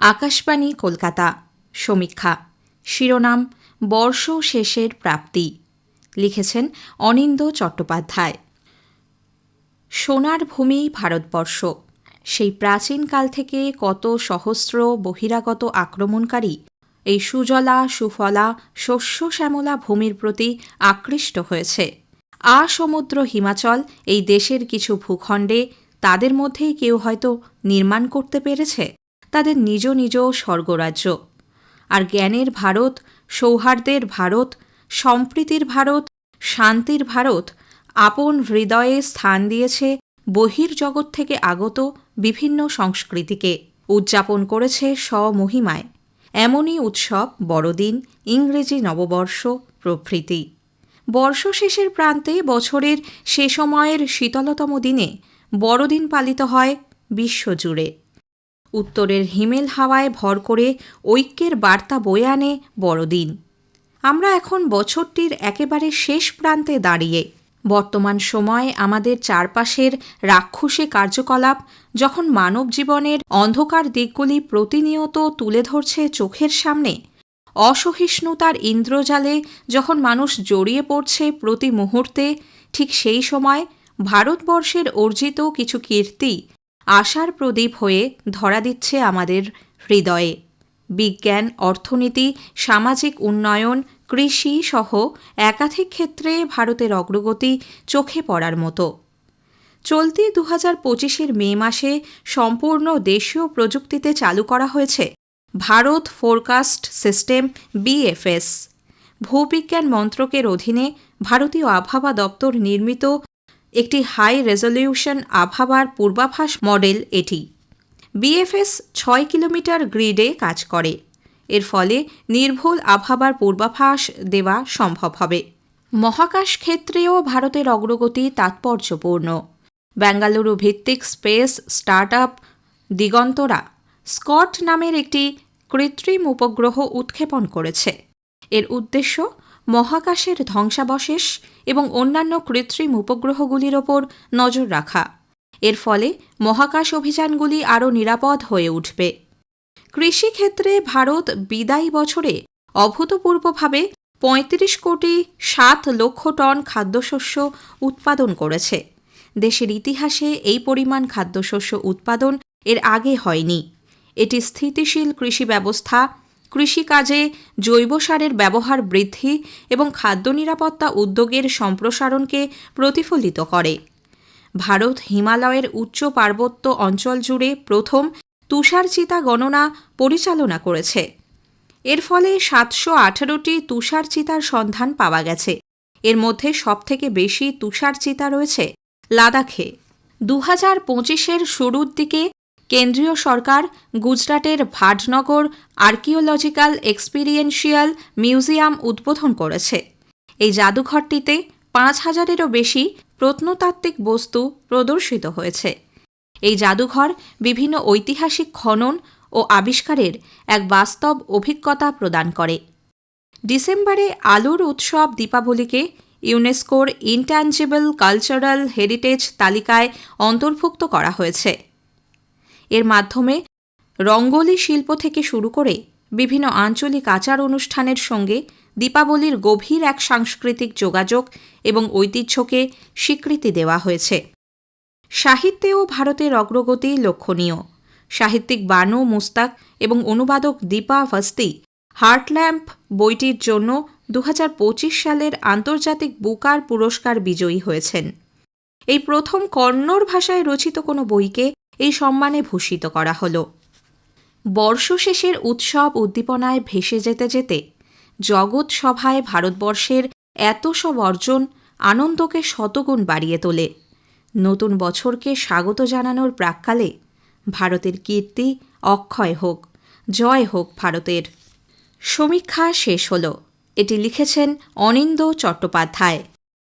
আকাশবাণী, কলকাতা। সমীক্ষা। শিরোনাম, বর্ষ শেষের প্রাপ্তি। লিখেছেন অনিন্দ চট্টোপাধ্যায়। সোনার ভূমি ভারতবর্ষ। সেই প্রাচীনকাল থেকে কত সহস্র বহিরাগত আক্রমণকারী এই সুজলা, সুফলা, শস্য শ্যামলা ভূমির প্রতি আকৃষ্ট হয়েছে। আ সমুদ্র হিমাচল, এই দেশের কিছু ভূখণ্ডে তাদের মধ্যেই কেউ হয়তো নির্মাণ করতে পেরেছে? তাদের নিজ নিজ স্বর্গরাজ্য। আর জ্ঞানের ভারত, সৌহার্দ্যের ভারত, সম্প্রীতির ভারত, শান্তির ভারত আপন হৃদয়ে স্থান দিয়েছে বহির্জগৎ থেকে আগত বিভিন্ন সংস্কৃতিকে। উদযাপন করেছে স্বমহিমায়। এমনই উৎসব, বড়দিন, ইংরেজি নববর্ষ, প্রভৃতি। বর্ষ শেষের প্রান্তে বছরের সে সময়ের শীতলতম দিনে বড়দিন পালিত হয় বিশ্বজুড়ে। উত্তরের হিমেল হাওয়ায় ভর করে ঐক্যের বার্তা বয়ে আনে বড়দিন। আমরা এখন বছরটির একেবারে শেষ প্রান্তে দাঁড়িয়ে। বর্তমান সময়ে আমাদের চারপাশের রাক্ষসে কার্যকলাপ, যখন মানব জীবনের অন্ধকার দিকগুলি প্রতিনিয়ত তুলে ধরছে চোখের সামনে, অসহিষ্ণুতার ইন্দ্রজালে যখন মানুষ জড়িয়ে পড়ছে প্রতি মুহূর্তে, ঠিক সেই সময় ভারতবর্ষের অর্জিত কিছু কীর্তি আশার প্রদীপ হয়ে ধরা দিচ্ছে আমাদের হৃদয়ে। বিজ্ঞান, অর্থনীতি, সামাজিক উন্নয়ন, কৃষি সহ একাধিক ক্ষেত্রে ভারতের অগ্রগতি চোখে পড়ার মতো। চলতি দু হাজার পঁচিশের মে মাসে সম্পূর্ণ দেশীয় প্রযুক্তিতে চালু করা হয়েছে ভারত ফোরকাস্ট সিস্টেম, বিএফএস। ভূবিজ্ঞান মন্ত্রকের অধীনে ভারতীয় আবহাওয়া দপ্তর নির্মিত একটি হাই রেজলিউশন আবহাওয়ার পূর্বাভাস মডেল এটি। বিএফএস ছয় কিলোমিটার গ্রিডে কাজ করে। এর ফলে নির্ভুল আবহাওয়ার পূর্বাভাস দেওয়া সম্ভব হবে। মহাকাশ ক্ষেত্রেও ভারতের অগ্রগতি তাৎপর্যপূর্ণ। বেঙ্গালুরু ভিত্তিক স্পেস স্টার্টআপ দিগন্তরা স্কট নামের একটি কৃত্রিম উপগ্রহ উৎক্ষেপণ করেছে। এর উদ্দেশ্য মহাকাশের ধ্বংসাবশেষ এবং অন্যান্য কৃত্রিম উপগ্রহগুলির ওপর নজর রাখা। এর ফলে মহাকাশ অভিযানগুলি আরও নিরাপদ হয়ে উঠবে। কৃষিক্ষেত্রে ভারত বিদায়ী বছরে অভূতপূর্বভাবে পঁয়ত্রিশ কোটি সাত লক্ষ টন খাদ্যশস্য উৎপাদন করেছে। দেশের ইতিহাসে এই পরিমাণ খাদ্যশস্য উৎপাদন এর আগে হয়নি। এটি স্থিতিশীল কৃষি ব্যবস্থা কৃষিকাজে জৈব সারের ব্যবহার বৃদ্ধি এবং খাদ্য নিরাপত্তা উদ্যোগের সম্প্রসারণকে প্রতিফলিত করে। ভারত হিমালয়ের উচ্চ পার্বত্য অঞ্চল জুড়ে প্রথম তুষারচিতা গণনা পরিচালনা করেছে। এর ফলে সাতশো আঠারোটি তুষারচিতার সন্ধান পাওয়া গেছে। এর মধ্যে সবথেকে বেশি তুষারচিতা রয়েছে লাদাখে। দু হাজার পঁচিশের শুরুর দিকে কেন্দ্রীয় সরকার, গুজরাটের ভাটনগর আর্কিওলজিক্যাল এক্সপিরিয়েন্সিয়াল মিউজিয়াম উদ্বোধন করেছে। এই জাদুঘরটিতে পাঁচ হাজারেরও বেশি প্রত্নতাত্ত্বিক বস্তু প্রদর্শিত হয়েছে। এই জাদুঘর বিভিন্ন ঐতিহাসিক খনন ও আবিষ্কারের এক বাস্তব অভিজ্ঞতা প্রদান করে। ডিসেম্বরে আলোর উৎসব দীপাবলিকে ইউনেস্কোর ইনট্যাঞ্জিবল কালচারাল হেরিটেজ তালিকায় অন্তর্ভুক্ত করা হয়েছে। এর মাধ্যমে রঙ্গোলি শিল্প থেকে শুরু করে বিভিন্ন আঞ্চলিক আচার অনুষ্ঠানের সঙ্গে দীপাবলির গভীর এক সাংস্কৃতিক যোগাযোগ এবং ঐতিহ্যকে স্বীকৃতি দেওয়া হয়েছে। সাহিত্যেও ভারতের অগ্রগতি লক্ষণীয়। সাহিত্যিক বানু মুস্তাক এবং অনুবাদক দীপা ভাস্তি হার্টল্যাম্প বইটির জন্য দু হাজার পঁচিশ সালের আন্তর্জাতিক বুকার পুরস্কার বিজয়ী হয়েছেন। এই প্রথম কন্নড় ভাষায় রচিত কোনো বইকে এই সম্মানে ভূষিত করা হল। বর্ষশেষের উৎসব উদ্দীপনায় ভেসে যেতে যেতে জগৎ সভায় ভারতবর্ষের এত সব অর্জন আনন্দকে শতগুণ বাড়িয়ে তোলে। নতুন বছরকে স্বাগত জানানোর প্রাককালে ভারতের কীর্তি অক্ষয় হোক, জয় হোক ভারতের। সমীক্ষা শেষ হল। এটি লিখেছেন অনিন্দ চট্টোপাধ্যায়।